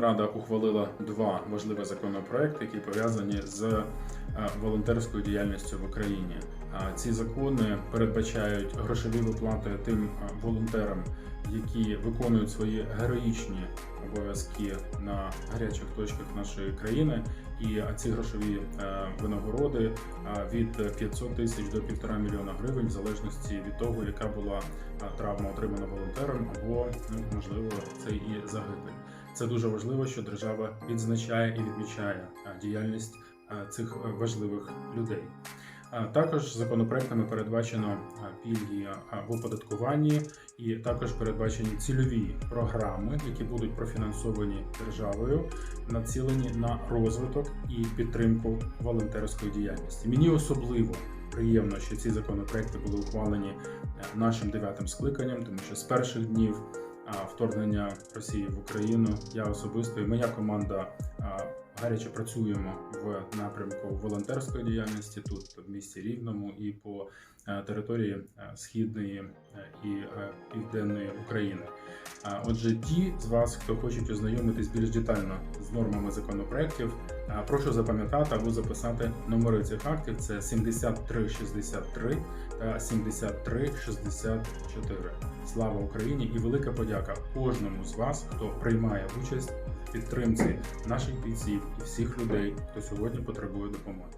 Рада ухвалила два важливі законопроекти, які пов'язані з е, волонтерською діяльністю в Україні. Ці закони передбачають грошові виплати тим е, волонтерам, які виконують свої героїчні обов'язки на гарячих точках нашої країни. І ці грошові е, винагороди е, від 500 тисяч до 1,5 мільйона гривень, в залежності від того, яка була е, травма отримана волонтером, або ну, можливо це і загибель. Це дуже важливо, що держава відзначає і відмічає діяльність цих е, важливих людей. Також законопроектами передбачено пільги в оподаткуванні, і також передбачені цільові програми, які будуть профінансовані державою, націлені на розвиток і підтримку волонтерської діяльності. Мені особливо приємно, що ці законопроекти були ухвалені е, нашим дев'ятим скликанням, тому що з перших днів вторгнення Росії в Україну я особисто і моя команда гаряче працюємо в напрямку волонтерської діяльності тут в місті Рівному і по е, території е, східної е, і південної України. Отже, ті з вас, хто хочуть ознайомитись більш детально з нормами законопроектів, прошу запам'ятати або записати номери цих актів. Це 7363 та 7364. Слава Україні і велика подяка кожному з вас, хто приймає участь в підтримці наших бійців і всіх людей, хто сьогодні потребує допомоги.